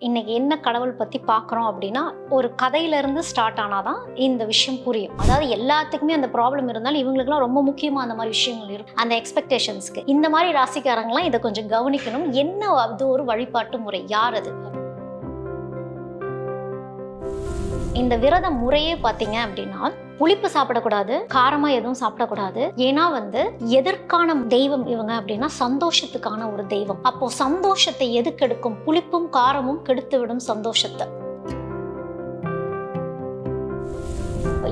இன்னைக்கு என்ன கடவுள் பத்தி பார்க்குறோம் அப்படின்னா ஒரு கதையிலேருந்து ஸ்டார்ட் ஆனால் ஆனாதான் இந்த விஷயம் புரியும். அதாவது எல்லாத்துக்குமே அந்த ப்ராப்ளம் இருந்தாலும் இவங்களுக்குலாம் ரொம்ப முக்கியமாக அந்த மாதிரி விஷயங்கள் இருக்கும். அந்த எக்ஸ்பெக்டேஷன்ஸ்க்கு இந்த மாதிரி ராசிக்காரங்களாம் இதை கொஞ்சம் கவனிக்கணும். என்ன அது ஒரு வழிபாட்டு முறை? யார் அது? இந்த விரத முறையே பார்த்தீங்க அப்படின்னா புளிப்பு சாப்பிடக்கூடாது காரமா எதுவும் சாப்பிடக்கூடாது. ஏன்னா வந்து எதற்கான தெய்வம் இவங்க அப்படின்னா சந்தோஷத்துக்கான ஒரு தெய்வம். அப்போ சந்தோஷத்தை எது கெடுக்கும் புளிப்பும் காரமும் கெடுத்து விடும் சந்தோஷத்தை.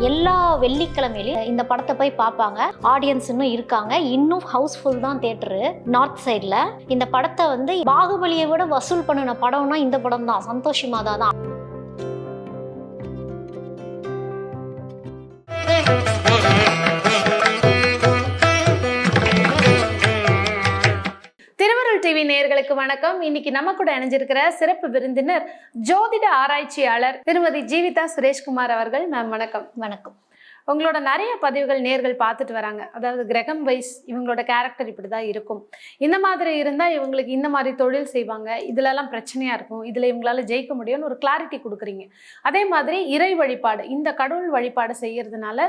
எல்லா வெள்ளிக்கிழமையிலையும் இந்த படத்தை போய் பார்ப்பாங்க. ஆடியன்ஸ் இன்னும் இருக்காங்க. இன்னும் ஹவுஸ்ஃபுல் தான் தேட்டரு நார்த் சைடில் இந்த படத்தை வந்து பாகுபலியை விட வசூல் பண்ணின படம்னா இந்த படம் தான் சந்தோஷிமாதா தான். நேயர்களுக்கு வணக்கம். இன்னைக்கு நம்ம கூட இணைஞ்சிருக்கிற சிறப்பு விருந்தினர் ஜோதிட ஆராய்ச்சியாளர் திருமதி ஜீவிதா சுரேஷ்குமார் அவர்கள். மேம் வணக்கம். வணக்கம். உங்களோட நிறைய பதிவுகள் நேர்கள் பார்த்துட்டு வராங்க. அதாவது கிரகம் வைஸ் இவங்களோட கேரக்டர் இப்படி தான் இருக்கும். இந்த மாதிரி இருந்தால் இவங்களுக்கு இந்த மாதிரி தொழில் செய்வாங்க. இதுலலாம் பிரச்சனையாக இருக்கும். இதில் இவங்களால ஜெயிக்க முடியும்னு ஒரு கிளாரிட்டி கொடுக்குறீங்க. அதே மாதிரி இறை வழிபாடு இந்த கடவுள் வழிபாடு செய்யறதுனால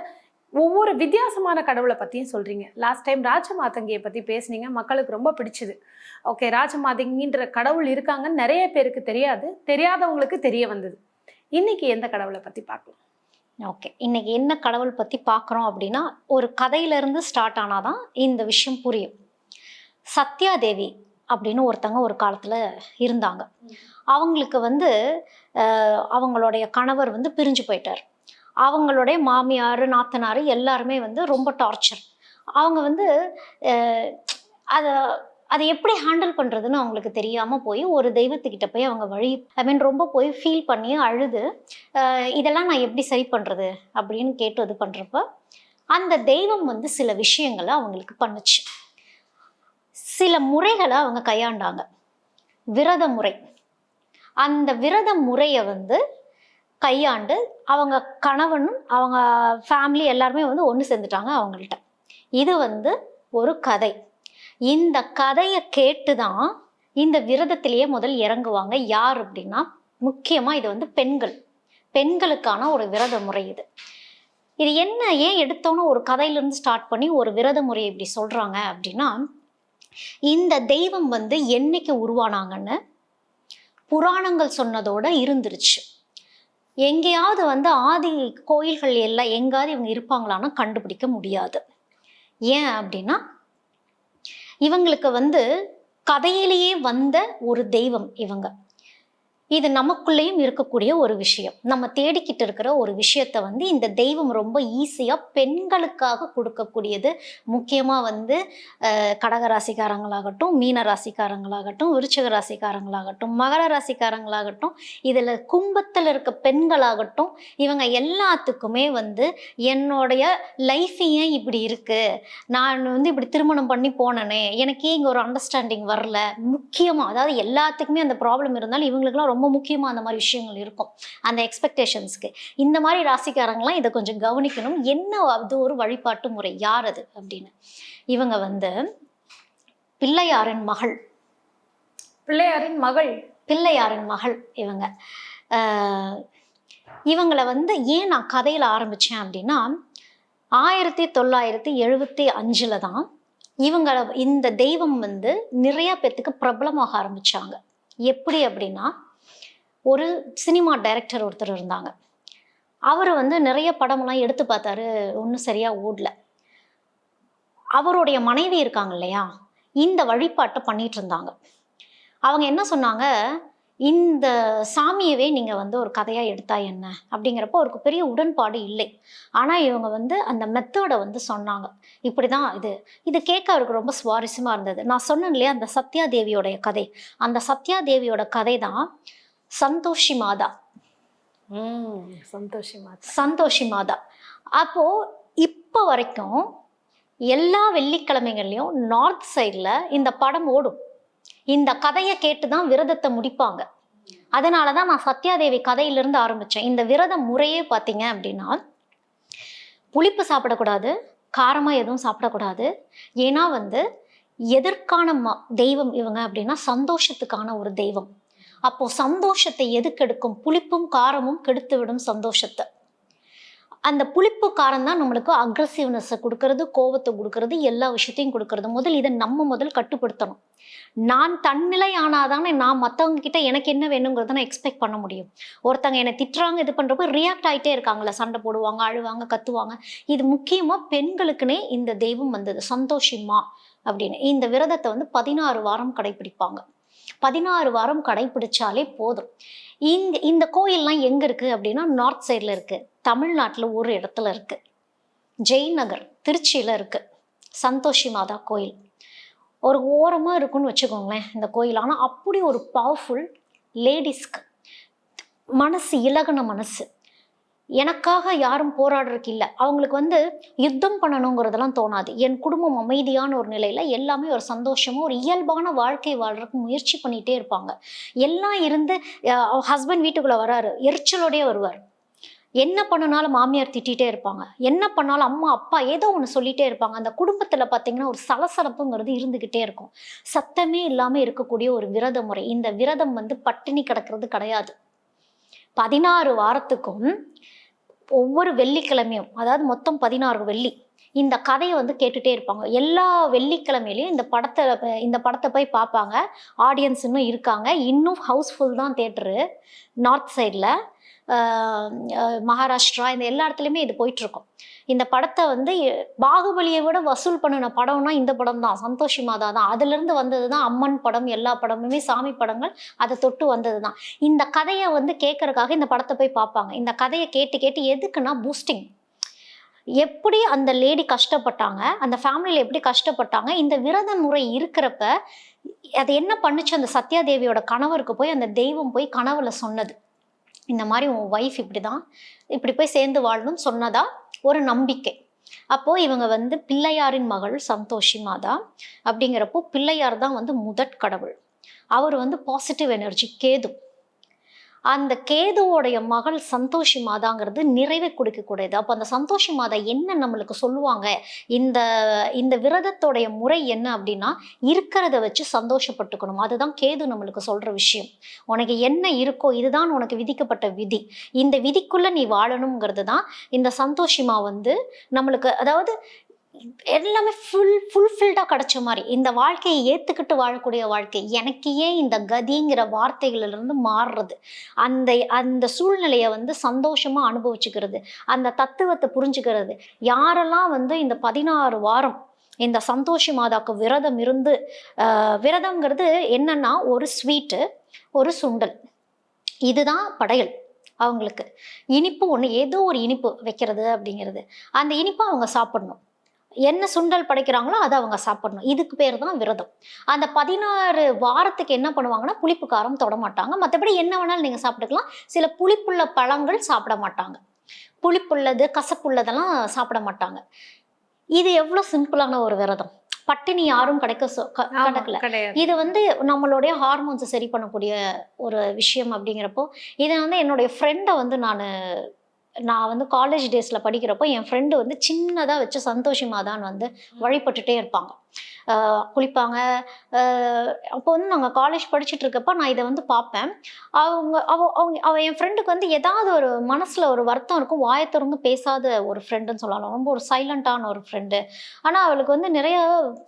ஒவ்வொரு வித்தியாசமான கடவுளை பற்றியும் சொல்கிறீங்க லாஸ்ட் டைம் ராஜமாதங்கியை பற்றி பேசுனீங்க மக்களுக்கு ரொம்ப பிடிச்சது. ஓகே ராஜமாதங்கின்ற கடவுள் இருக்காங்கன்னு நிறைய பேருக்கு தெரியாது. தெரியாதவங்களுக்கு தெரிய வந்தது. இன்னைக்கு எந்த கடவுளை பற்றி பார்க்கலாம்? ஓகே இன்னைக்கு என்ன கடவுள் பத்தி பார்க்குறோம் அப்படின்னா ஒரு கதையில இருந்து ஸ்டார்ட் ஆனாதான் இந்த விஷயம் புரியும். சத்யாதேவி அப்படின்னு ஒருத்தங்க ஒரு காலத்துல இருந்தாங்க. அவங்களுக்கு வந்து அவங்களுடைய கணவர் வந்து பிரிஞ்சு போயிட்டார். அவங்களுடைய மாமியார் நாத்தனார் எல்லாருமே வந்து ரொம்ப டார்ச்சர் அவங்க வந்து அதை அதை எப்படி ஹேண்டில் பண்ணுறதுன்னு அவங்களுக்கு தெரியாமல் போய் ஒரு தெய்வத்துக்கிட்ட போய் அவங்க வழி ஐ மீன் ரொம்ப போய் ஃபீல் பண்ணி அழுது. இதெல்லாம் நான் எப்படி சரி பண்ணுறது அப்படின்னு கேட்டு இது பண்ணுறப்ப அந்த தெய்வம் வந்து சில விஷயங்களை அவங்களுக்கு பண்ணுச்சு. சில முறைகளை அவங்க கையாண்டாங்க. விரத முறை. அந்த விரத முறையை வந்து கையாண்டு அவங்க கணவனும் அவங்க ஃபேமிலி எல்லாருமே வந்து ஒன்று சேர்ந்துட்டாங்க அவங்கள்ட்ட. இது வந்து ஒரு கதை. இந்த கதையை கேட்டு தான் இந்த விரதத்திலேயே முதல் இறங்குவாங்க. யார் அப்படின்னா முக்கியமாக இது வந்து பெண்கள். பெண்களுக்கான ஒரு விரத முறை இது. இது என்ன ஏன் எடுத்தோன்னு ஒரு கதையிலேருந்து ஸ்டார்ட் பண்ணி ஒரு விரத முறையை இப்படி சொல்கிறாங்க அப்படின்னா இந்த தெய்வம் வந்து என்னைக்கு உருவானாங்கன்னு புராணங்கள் சொன்னதோட இருந்துருச்சு. எங்கேயாவது வந்து ஆதி கோயில்கள் எல்லாம் எங்காவது இவங்க இருப்பாங்களான்னு கண்டுபிடிக்க முடியாது. ஏன் அப்படின்னா இவங்களுக்கு வந்து கதையிலேயே வந்த ஒரு தெய்வம் இவங்க. இது நமக்குள்ளேயும் இருக்கக்கூடிய ஒரு விஷயம். நம்ம தேடிக்கிட்டு இருக்கிற ஒரு விஷயத்த வந்து இந்த தெய்வம் ரொம்ப ஈஸியாக பெண்களுக்காக கொடுக்கக்கூடியது. முக்கியமாக வந்து கடக ராசிக்காரங்களாகட்டும் மீன ராசிக்காரங்களாகட்டும் விருச்சக ராசிக்காரங்களாகட்டும் மகர ராசிக்காரங்களாகட்டும் இதில் கும்பத்தில் இருக்க பெண்களாகட்டும் இவங்க எல்லாத்துக்குமே வந்து என்னுடைய லைஃப் ஏன் இப்படி இருக்குது நான் வந்து இப்படி திருமணம் பண்ணி போனேனே எனக்கே இங்கே ஒரு அண்டர்ஸ்டாண்டிங் வரல. முக்கியமாக அதாவது எல்லாத்துக்குமே அந்த ப்ராப்ளம் இருந்தாலும் இவங்களுக்குலாம் ரொம்ப முக்கியமாக அந்த மாதிரி விஷயங்கள் இருக்கும். அந்த எக்ஸ்பெக்டேஷன்ஸ்க்கு இந்த மாதிரி ராசிக்காரங்களாம் இதை கொஞ்சம் கவனிக்கணும். என்ன அது ஒரு வழிபாட்டு முறை? யார் அது? அப்படின்னு. இவங்க வந்து பிள்ளையாரின் மகள். பிள்ளையாரின் மகள். பிள்ளையாரின் மகள் இவங்க. இவங்களை வந்து ஏன் நான் கதையில் ஆரம்பித்தேன் அப்படின்னா ஆயிரத்தி தொள்ளாயிரத்தி எழுபத்தி அஞ்சில் தான் இவங்கள இந்த தெய்வம் வந்து நிறைய பேர்த்துக்கு பிரபலமாக ஆரம்பிச்சாங்க. எப்படி அப்படின்னா ஒரு சினிமா டைரக்டர் ஒருத்தர் இருந்தாங்க. அவர் வந்து நிறைய படமெல்லாம் எடுத்து பார்த்தாரு ஒன்றும் சரியாக ஓடல. அவருடைய மனைவி இருக்காங்க இல்லையா இந்த வழிபாட்டை பண்ணிட்டு இருந்தாங்க. அவங்க என்ன சொன்னாங்க இந்த சாமியவே நீங்கள் வந்து ஒரு கதையாக எடுத்தா என்ன? அப்படிங்கிறப்போ அவருக்கு பெரிய உடன்பாடு இல்லை. ஆனால் இவங்க வந்து அந்த மெத்தடை வந்து சொன்னாங்க. இப்படி தான் இது. இது கேட்க அவருக்கு ரொம்ப சுவாரஸ்யமாக இருந்தது. நான் சொன்னேன் இல்லையா அந்த சத்யா தேவியோடைய கதை. அந்த சத்யா தேவியோட கதை தான் சந்தோஷி மாதா. சந்தோஷமா சந்தோஷி மாதா. அப்போ இப்போ வரைக்கும் எல்லா வெள்ளிக்கிழமைகள்லையும் நார்த் சைடில் இந்த படம் ஓடும். இந்த கதையை கேட்டு தான் விரதத்தை முடிப்பாங்க. அதனால தான் நான் சத்யாதேவி கதையிலிருந்து ஆரம்பித்தேன் இந்த விரத முறையே பார்த்தீங்க அப்படின்னா புளிப்பு சாப்பிடக்கூடாது காரமாக எதுவும் சாப்பிடக்கூடாது. ஏன்னா வந்து எதற்கான ம தெய்வம் இவங்க அப்படின்னா சந்தோஷத்துக்கான ஒரு தெய்வம். அப்போ சந்தோஷத்தை எது கெடுக்கும் புளிப்பும் காரமும் கெடுத்து விடும் சந்தோஷத்தை. அந்த புளிப்பு காரம் தான் நம்மளுக்கு அக்ரஸிவ்னஸை கொடுக்கறது கோவத்தை கொடுக்கறது எல்லா விஷயத்தையும் கொடுக்கறது. முதல் இதை நம்ம முதல் கட்டுப்படுத்தணும். நான் தன்னிலை ஆனாதானே நான் மற்றவங்க கிட்ட எனக்கு என்ன வேணுங்கிறத நான் எக்ஸ்பெக்ட் பண்ண முடியும். ஒருத்தங்க என்னை திட்டுறாங்க இது பண்ணுறப்போ ரியாக்ட் ஆகிட்டே இருக்காங்களே சண்டை போடுவாங்க அழுவாங்க கத்துவாங்க. இது முக்கியமாக பெண்களுக்குனே இந்த தெய்வம் வந்தது. சந்தோஷமா அப்படின்னு. இந்த விரதத்தை வந்து பதினாறு வாரம் கடைபிடிப்பாங்க. பதினாறு வாரம் கடைபிடிச்சாலே போதும். இங்க இந்த கோயில்லாம் எங்க இருக்கு அப்படின்னா நார்த் சைடில் இருக்கு. தமிழ்நாட்டில் ஒரு இடத்துல இருக்கு. ஜெய்நகர் திருச்சியில இருக்கு. சந்தோஷி மாதா கோயில். ஒரு ஓரமா இருக்குன்னு வச்சுக்கோங்களேன் இந்த கோயில். ஆனால் அப்படி ஒரு பவர்ஃபுல் லேடிஸ்க்கு மனசு இலகுன மனசு. எனக்காக யாரும் போராடுறதுக்கு இல்லை அவங்களுக்கு வந்து யுத்தம் பண்ணணுங்கிறதெல்லாம் தோணாது. என் குடும்பம் அமைதியான ஒரு நிலையில எல்லாமே ஒரு சந்தோஷமும் ஒரு இயல்பான வாழ்க்கை வாழ்றதுக்கு முயற்சி பண்ணிட்டே இருப்பாங்க. எல்லாம் இருந்து ஹஸ்பண்ட் வீட்டுக்குள்ள வராரு. எரிச்சலோடய வருவார். என்ன பண்ணுனாலும் மாமியார் திட்டிகிட்டே இருப்பாங்க. என்ன பண்ணாலும் அம்மா அப்பா ஏதோ ஒன்று சொல்லிட்டே இருப்பாங்க. அந்த குடும்பத்தில் பார்த்தீங்கன்னா ஒரு சலசலப்புங்கிறது இருந்துக்கிட்டே இருக்கும். சத்தமே இல்லாமல் இருக்கக்கூடிய ஒரு விரத முறை இந்த விரதம் வந்து பட்டினி கிடக்கிறது கிடையாது. பதினாறு வாரத்துக்கும் ஒவ்வொரு வெள்ளிக்கிழமையும் அதாவது மொத்தம் பதினாறு வெள்ளி இந்த கதையை வந்து கேட்டுட்டே இருப்பாங்க. எல்லா வெள்ளிக்கிழமையிலையும் இந்த படத்தை இந்த படத்தை போய் பார்ப்பாங்க. ஆடியன்ஸ் இன்னும் இருக்காங்க. இன்னும் ஹவுஸ்ஃபுல் தான் தேட்டரு நார்த் சைடில் மகாராஷ்டிரா இந்த எல்லா இடத்துலையுமே இது போயிட்டுருக்கும். இந்த படத்தை வந்து பாகுபலியை விட வசூல் பண்ணின படம்னா இந்த படம் தான். சந்தோஷி மாதா தான். அதுலேருந்து வந்தது தான் அம்மன் படம் எல்லா படமுமே சாமி படங்கள். அதை தொட்டு வந்தது தான். இந்த கதையை வந்து கேட்கறதுக்காக இந்த படத்தை போய் பார்ப்பாங்க. இந்த கதையை கேட்டு கேட்டு எதுக்குன்னா பூஸ்டிங் எப்படி அந்த லேடி கஷ்டப்பட்டாங்க அந்த ஃபேமிலியில் எப்படி கஷ்டப்பட்டாங்க இந்த விரத முறை இருக்கிறப்ப அது என்ன பண்ணுச்சு? அந்த சத்யாதேவியோட கணவருக்கு போய் அந்த தெய்வம் போய் கனவுல சொன்னது. இந்த மாதிரி உன் ஒய்ஃப் இப்படி தான் இப்படி போய் சேர்ந்து வாழணும்னு சொன்னதா? ஒரு நம்பிக்கை. அப்போ இவங்க வந்து பிள்ளையாரின் மகள் சந்தோஷி மாதா அப்படிங்கிறப்போ பிள்ளையார் தான் வந்து முதற் கடவுள். அவர் வந்து பாசிட்டிவ் எனர்ஜி கேது. அந்த கேதுவோடைய மகள் சந்தோஷி மாதாங்கிறது நிறைவை கொடுக்கக்கூடியது. அப்போ அந்த சந்தோஷி மாதா என்ன நம்மளுக்கு சொல்லுவாங்க? இந்த இந்த விரதத்தோடைய முறை என்ன அப்படின்னா இருக்கிறத வச்சு சந்தோஷப்பட்டுக்கணும். அதுதான் கேது நம்மளுக்கு சொல்ற விஷயம். உனக்கு என்ன இருக்கோ இதுதான் உனக்கு விதிக்கப்பட்ட விதி. இந்த விதிக்குள்ள நீ வாழணுங்கிறது தான் இந்த சந்தோஷிமா வந்து நம்மளுக்கு அதாவது எல்லாமே ஃபுல் ஃபுல்ஃபில்டாக கிடைச்ச மாதிரி. இந்த வாழ்க்கையை ஏற்றுக்கிட்டு வாழக்கூடிய வாழ்க்கை எனக்கு ஏன் இந்த கதிங்கிற வார்த்தைகளிலிருந்து மாறுறது. அந்த அந்த சூழ்நிலையை வந்து சந்தோஷமாக அனுபவிச்சுக்கிறது. அந்த தத்துவத்தை புரிஞ்சுக்கிறது. யாரெல்லாம் வந்து இந்த பதினாறு வாரம் இந்த சந்தோஷி மாதாக்கு விரதம் இருந்து விரதங்கிறது விரதம்ங்கிறது என்னன்னா ஒரு ஸ்வீட்டு ஒரு சுண்டல். இதுதான் படையல் அவங்களுக்கு. இனிப்பு ஒன்று ஏதோ ஒரு இனிப்பு வைக்கிறது அப்படிங்கிறது. அந்த இனிப்பை அவங்க சாப்பிடணும். என்ன சுண்டல் படைக்கிறாங்களோ அதை அவங்க சாப்பிடணும். இதுக்கு பேர் தான் விரதம். அந்த பதினாறு வாரத்துக்கு என்ன பண்ணுவாங்கன்னா புளிப்பு காரம் தொட மாட்டாங்க. மற்றபடி என்ன வேணாலும் நீங்கள் சாப்பிட்டுக்கலாம். சில புளிப்புள்ள பழங்கள் சாப்பிட மாட்டாங்க. புளிப்புள்ளது கசப்புள்ளதெல்லாம் சாப்பிட மாட்டாங்க. இது எவ்வளோ சிம்பிளான ஒரு விரதம். பட்டினி யாரும் கிடைக்க கிடக்கல. இது வந்து நம்மளுடைய ஹார்மோன்ஸை சரி பண்ணக்கூடிய ஒரு விஷயம் அப்படிங்கிறப்போ இதை வந்து என்னுடைய ஃப்ரெண்டை வந்து நான் நான் வந்து காலேஜ் டேஸில் படிக்கிறப்போ என் ஃப்ரெண்டு வந்து சின்னதாக வச்சு சந்தோஷி மாதான் வந்து வழிபட்டுட்டே இருப்பாங்க. குளிப்பாங்க. அப்போ வந்து நாங்கள் காலேஜ் படிச்சுட்டு இருக்கப்ப நான் இதை வந்து பார்ப்பேன். அவங்க அவ அவங்க அவ என் ஃப்ரெண்டுக்கு வந்து ஏதாவது ஒரு மனசில் ஒரு வருத்தம் இருக்கும். வாயை திறந்து பேசாத ஒரு ஃப்ரெண்டுன்னு சொல்லலாம். ரொம்ப ஒரு சைலண்டான ஒரு ஃப்ரெண்டு ஆனால் அவளுக்கு வந்து நிறைய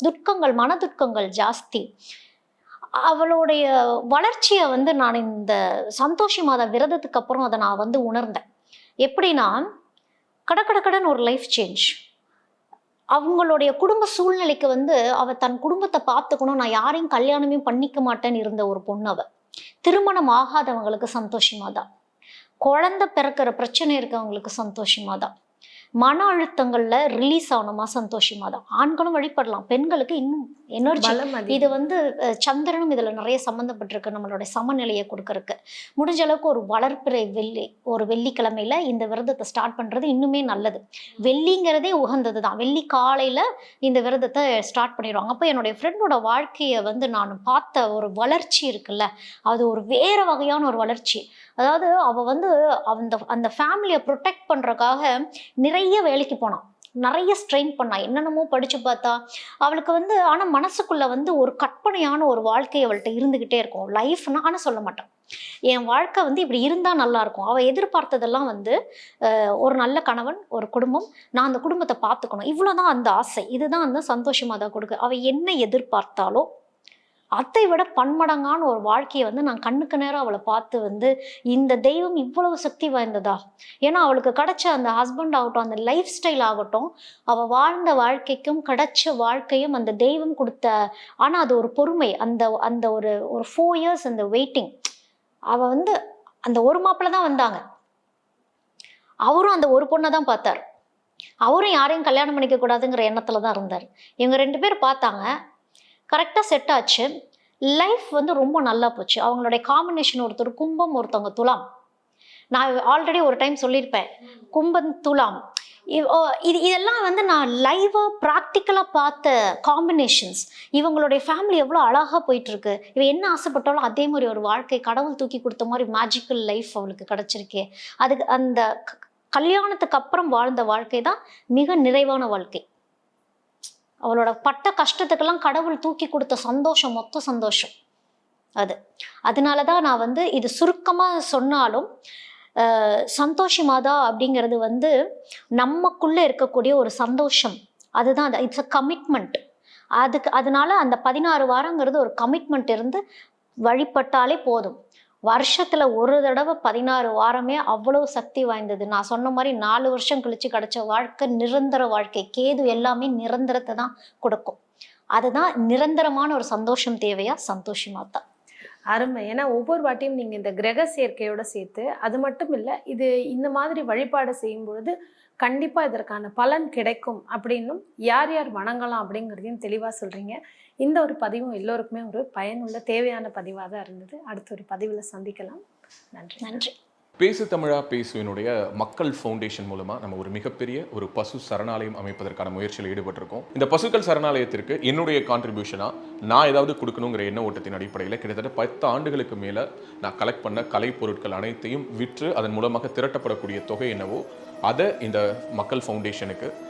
துக்கங்கள் மன துக்கங்கள் ஜாஸ்தி. அவளுடைய வளர்ச்சியை வந்து நான் இந்த சந்தோஷி மாத விரதத்துக்கு அப்புறம் அதை நான் வந்து உணர்ந்தேன். எப்படின்னா கடக்கடக்கடன் ஒரு லைஃப் சேஞ்ச் அவங்களுடைய குடும்ப சூழ்நிலைக்கு வந்து அவ தன் குடும்பத்தை பார்த்துக்கணும். நான் யாரையும் கல்யாணமே பண்ணிக்க மாட்டேன்னு இருந்த ஒரு பொண்ணு அவ. திருமணம் ஆகாதவங்களுக்கு சந்தோஷமா தான் குழந்தை பிறக்கிற பிரச்சனை இருக்கவங்களுக்கு சந்தோஷமா தான் மன அழுத்தங்கள்ல ரிலீஸ் ஆகணுமா? சந்தோஷமா தான் ஆண்களும் வழிபடலாம். பெண்களுக்கு இன்னும் எனர்ஜி. இது வந்து சந்திரனும் இதுல நிறைய சம்மந்தப்பட்டிருக்கு நம்மளுடைய சமநிலையை கொடுக்கறதுக்கு முடிஞ்ச அளவுக்கு ஒரு வளர்ப்பிறை வெள்ளி ஒரு வெள்ளிக்கிழமையில இந்த விரதத்தை ஸ்டார்ட் பண்றது இன்னுமே நல்லது. வெள்ளிங்கிறதே உகந்தது தான் வெள்ளி காலையில இந்த விரதத்தை ஸ்டார்ட் பண்ணிடுவாங்க. அப்போ என்னுடைய ஃப்ரெண்டோட வாழ்க்கையை வந்து நான் பார்த்த ஒரு வளர்ச்சி இருக்குல்ல அது ஒரு வேற வகையான ஒரு வளர்ச்சி. அதாவது அவள் வந்து அந்த அந்த ஃபேமிலியை ப்ரொடெக்ட் பண்ணுறக்காக நிறைய வேலைக்கு போனான் நிறைய ஸ்ட்ரெயின் பண்ணா. என்னென்னமோ படிச்சு பார்த்தா அவளுக்கு வந்து ஆனா மனசுக்குள்ள வந்து ஒரு கற்பனையான ஒரு வாழ்க்கை அவள்கிட்ட இருந்துகிட்டே இருக்கும். லைஃப்னா ஆனா சொல்ல மாட்டான் என் வாழ்க்கை வந்து இப்படி இருந்தா நல்லா இருக்கும். அவ எதிர்பார்த்ததெல்லாம் வந்து ஒரு நல்ல கணவன் ஒரு குடும்பம் நான் அந்த குடும்பத்தை பார்த்துக்கணும். இவ்வளவுதான் அந்த ஆசை. இதுதான் அந்த சந்தோஷமா தான் கொடுக்கு. அவ என்ன எதிர்பார்த்தாலோ அதை விட பன்மடங்கான ஒரு வாழ்க்கையை வந்து நான் கண்ணுக்கு நேரம் அவளை பார்த்து வந்து இந்த தெய்வம் இவ்வளவு சக்தி வாய்ந்ததா? ஏன்னா அவளுக்கு கிடைச்ச அந்த ஹஸ்பண்ட் ஆகட்டும் அந்த லைஃப் ஸ்டைல் ஆகட்டும் அவள் வாழ்ந்த வாழ்க்கைக்கும் கிடைச்ச வாழ்க்கையும் அந்த தெய்வம் கொடுத்த ஆனால் அது ஒரு பொறுமை அந்த அந்த ஒரு ஒரு ஃபோர் இயர்ஸ் அந்த வெயிட்டிங் அவள் வந்து அந்த ஒரு மாப்பிள்ள தான் வந்தாங்க. அவரும் அந்த ஒரு பொண்ணை தான் பார்த்தார். அவரும் யாரையும் கல்யாணம் பண்ணிக்க கூடாதுங்கிற எண்ணத்துல தான் இருந்தார். இவங்க ரெண்டு பேர் பார்த்தாங்க. கரெக்டாக செட் ஆச்சு. லைஃப் வந்து ரொம்ப நல்லா போச்சு. அவங்களுடைய காம்பினேஷன் ஒருத்தர் கும்பம் ஒருத்தவங்க துலாம். நான் ஆல்ரெடி ஒரு டைம் சொல்லியிருப்பேன். கும்பம் துலாம். இவ்- ஓ, இது இதெல்லாம் வந்து நான் லைவாக ப்ராக்டிக்கலாக பார்த்த காம்பினேஷன்ஸ் இவங்களுடைய ஃபேமிலி எவ்வளோ அழகாக போயிட்டுருக்கு. இவ என்ன ஆசைப்பட்டாலும் அதே மாதிரி ஒரு வாழ்க்கை கடவுள் தூக்கி கொடுத்த மாதிரி மேஜிக்கல் லைஃப் அவளுக்கு கிடச்சிருக்கே. அதுக்கு அந்த க- கல்யாணத்துக்கு அப்புறம் வாழ்ந்த வாழ்க்கை தான் மிக நிறைவான வாழ்க்கை. அவளோட பட்ட கஷ்டத்துக்கெல்லாம் கடவுள் தூக்கி கொடுத்த சந்தோஷம் மொத்த சந்தோஷம் அது. அதனால தான் நான் வந்து இது சுருக்கமாக சொன்னாலும் சந்தோஷி மாதா அப்படிங்கிறது வந்து நமக்குள்ளே இருக்கக்கூடிய ஒரு சந்தோஷம். அதுதான் இட்ஸ் அ கமிட்மெண்ட் அதுக்கு அதனால அந்த பதினாறு வாரங்கிறது ஒரு கமிட்மெண்ட் இருந்து வழிபட்டாலே போதும். வருஷத்துல ஒரு தடவை பதினாறு வாரமே அவ்வளோ சக்தி வாய்ந்தது. நான் சொன்ன மாதிரி நாலு வருஷம் கழிச்சு கிடைச்ச வாழ்க்கை நிரந்தர வாழ்க்கை. கேது எல்லாமே நிரந்தரத்தை தான் கொடுக்கும். அதுதான் நிரந்தரமான ஒரு சந்தோஷம் தேவையா? சந்தோஷமா தான். அருமை. ஏன்னா ஒவ்வொரு வாட்டியும் நீங்க இந்த கிரக சேர்க்கையோட சேர்த்து அது மட்டும் இல்ல இது இந்த மாதிரி வழிபாடு செய்யும் பொழுது கண்டிப்பா இதற்கான பலன் கிடைக்கும் அப்படின்னும் யார் யார் வணங்கலாம் அப்படிங்கிறதையும் தெளிவா சொல்றீங்க. இந்த ஒரு பதிவும் எல்லோருக்குமே ஒரு பயனுள்ள தேவையான பதிவாக தான் இருந்தது. அடுத்த ஒரு பதிவில் சந்திக்கலாம். நன்றி. நன்றி. பேசு தமிழா பேசுவினுடைய மக்கள் ஃபவுண்டேஷன் மூலமா நம்ம ஒரு மிகப்பெரிய ஒரு பசு சரணாலயம் அமைப்பதற்கான முயற்சியில் ஈடுபட்டிருக்கோம். இந்த பசுக்கள் சரணாலயத்திற்கு என்னுடைய கான்ட்ரிபியூஷனா நான் ஏதாவது கொடுக்கணுங்கிற எண்ண ஓட்டத்தின் அடிப்படையில் கிட்டத்தட்ட பத்து ஆண்டுகளுக்கு மேல நான் கலெக்ட் பண்ண கலை பொருட்கள் அனைத்தையும் விற்று அதன் மூலமாக திரட்டப்படக்கூடிய தொகை என்னவோ அதை இந்த மக்கள் ஃபவுண்டேஷனுக்கு